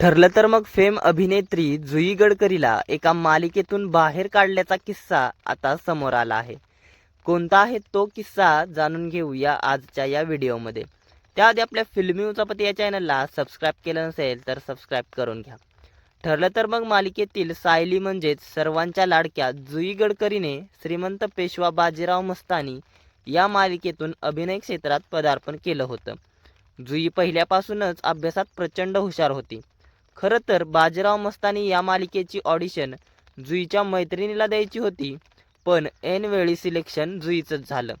ठरलं तर मग फेम अभिनेत्री जुई गडकरीला एका मालिकेतून बाहेर काढल्याचा किस्सा आता समोर आला आहे. कोणता आहे तो किस्सा जाणून घेऊया आजच्या या व्हिडिओमध्ये. त्याआधी आपल्या फिल्मी उचापती या चॅनलला सबस्क्राईब केलं नसेल तर सबस्क्राईब करून घ्या. ठरलं तर मग मालिकेतील सायली म्हणजेच सर्वांच्या लाडक्या जुई गडकरीने श्रीमंत पेशवा बाजीराव मस्तानी या मालिकेतून अभिनय क्षेत्रात पदार्पण केलं होतं. जुई पहिल्यापासूनच अभ्यासात प्रचंड हुशार होती. खरं तर बाजीराव मस्तानी या मालिकेची ऑडिशन जुईच्या मैत्रिणीला द्यायची होती. पण ऐनवेळी सिलेक्शन जुईचंच झालं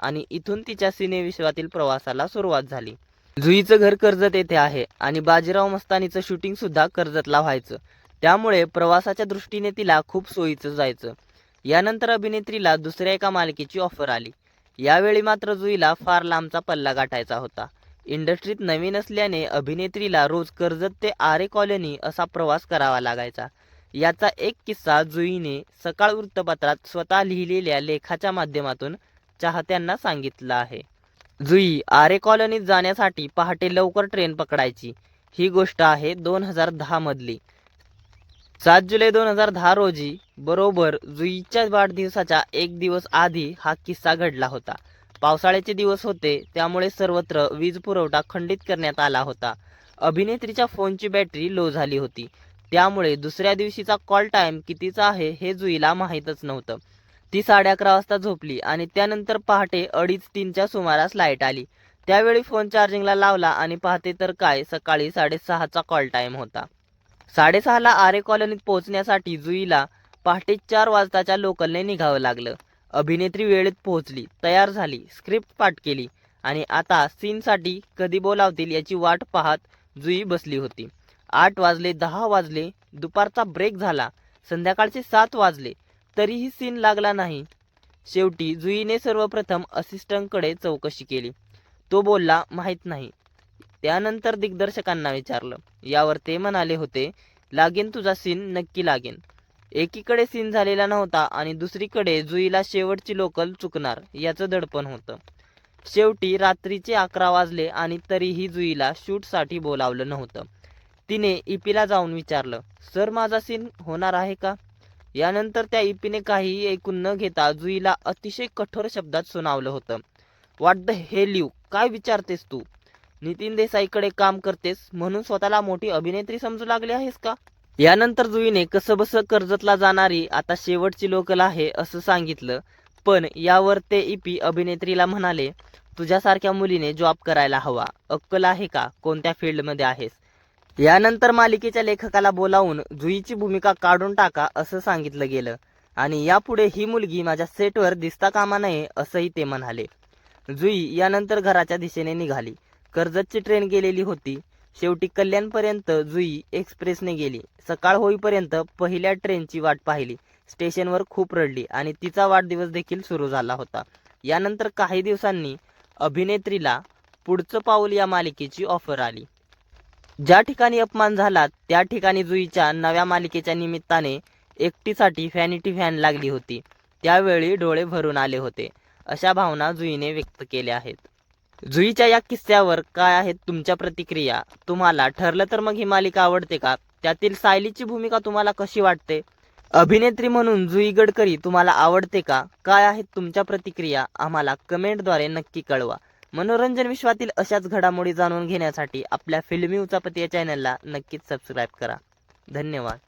आणि इथून तिच्या सिनेविश्वातील प्रवासाला सुरुवात झाली. जुईचं घर कर्जत येथे आहे आणि बाजीराव मस्तानीचं शूटिंग सुद्धा कर्जतला व्हायचं. त्यामुळे प्रवासाच्या दृष्टीने तिला खूप सोयीचं जायचं. यानंतर अभिनेत्रीला दुसऱ्या एका मालिकेची ऑफर आली. यावेळी मात्र जुईला फार लांबचा पल्ला गाठायचा होता. इंडस्ट्रीत नवीन असल्याने अभिनेत्रीला रोज कर्जत ते आरे कॉलनी असा प्रवास करावा लागायचा. याचा एक किस्सा जुईने सकाळ वृत्तपत्रात स्वतः लिहिलेल्या लेखाच्या माध्यमातून चाहत्यांना सांगितलं आहे. जुई आरे कॉलनीत जाण्यासाठी पहाटे लवकर ट्रेन पकडायची. ही गोष्ट आहे दोन हजार दहा मधली. सात जुलै दोन हजार दहा रोजी बरोबर जुईच्या वाढदिवसाच्या एक दिवस आधी हा किस्सा घडला होता. पावसाळ्याचे दिवस होते त्यामुळे सर्वत्र वीज पुरवठा खंडित करण्यात आला होता. अभिनेत्रीच्या फोनची बॅटरी लो झाली होती. त्यामुळे दुसऱ्या दिवशीचा कॉल टाईम कितीचा आहे हे जुईला माहीतच नव्हतं. ती साडे अकरा वाजता झोपली आणि त्यानंतर पहाटे अडीच तीनच्या सुमारास लाइट आली. त्यावेळी फोन चार्जिंगला लावला आणि पाहते तर काय सकाळी साडेसहाचा कॉल टाईम होता. साडेसहाला आरे कॉलनीत पोहोचण्यासाठी जुईला पहाटे चार वाजताच्या लोकलने निघावं लागलं. अभिनेत्री वेळेत पोहोचली तयार झाली स्क्रिप्ट पाठ केली आणि आता सीनसाठी कधी बोलावतील याची वाट पाहत जुई बसली होती. आठ वाजले दहा वाजले दुपारचा ब्रेक झाला संध्याकाळचे सात वाजले तरीही सीन लागला नाही. शेवटी जुईने सर्वप्रथम असिस्टंटकडे चौकशी केली. तो बोलला माहीत नाही. त्यानंतर दिग्दर्शकांना विचारलं. यावर ते म्हणाले होते लागेन तुझा सीन नक्की लागेन. एकीकडे सीन झालेला नव्हता आणि दुसरीकडे जुईला शेवटची लोकल चुकणार याचं दडपण होतं. शेवटी रात्रीचे अकरा वाजले आणि तरीही जुईला शूटसाठी बोलावलं नव्हतं. तिने इपीला जाऊन विचारलं सर माझा सीन होणार आहे का? यानंतर त्या इपीने काहीही ऐकून न घेता जुईला अतिशय कठोर शब्दात सुनावलं होतं. What the hell you? काय विचारतेस तू? नितीन देसाईकडे काम करतेस म्हणून स्वतःला मोठी अभिनेत्री समजू लागली आहेस का? यानंतर जुईने कसंबसं कर्जतला जाणारी आता शेवटची लोकल आहे असं सांगितलं. पण यावर ते इपी अभिनेत्रीला म्हणाले तुझ्यासारख्या मुलीने जॉब करायला हवा. अक्कल आहे का? कोणत्या फील्डमध्ये आहेस? यानंतर मालिकेच्या लेखकाला बोलावून जुईची भूमिका काढून टाका असं सांगितलं गेलं. आणि यापुढे ही मुलगी माझ्या सेटवर दिसता कामा नये असंही ते म्हणाले. जुई यानंतर घराच्या दिशेने निघाली. कर्जतची ट्रेन गेलेली होती. शेवटी कल्याणपर्यंत जुई एक्सप्रेसने गेली. सकाळ होईपर्यंत पहिल्या ट्रेनची वाट पाहिली. स्टेशनवर खूप रडली आणि तिचा वाढदिवस देखील सुरू झाला होता. यानंतर काही दिवसांनी अभिनेत्रीला पुढचं पाऊल या मालिकेची ऑफर आली. ज्या ठिकाणी अपमान झाला त्या ठिकाणी जुईच्या नव्या मालिकेच्या निमित्ताने एकटीसाठी फॅनिटी फॅन लागली होती. त्यावेळी डोळे भरून आले होते. अशा भावना जुईने व्यक्त केल्या आहेत. जुईच्या या किस्स्यावर काय आहेत तुमच्या प्रतिक्रिया? तुम्हाला ठरलं तर मग ही मालिका आवडते का? त्यातील सायलीची भूमिका तुम्हाला कशी वाटते? अभिनेत्री म्हणून जुई गडकरी तुम्हाला आवडते का? काय आहेत तुमच्या प्रतिक्रिया? आम्हाला कमेंटद्वारे नक्की कळवा. मनोरंजन विश्वातील अशाच घडामोडी जाणून घेण्यासाठी आपल्या फिल्मी उचापती या चॅनलला नक्कीच सबस्क्राईब करा. धन्यवाद.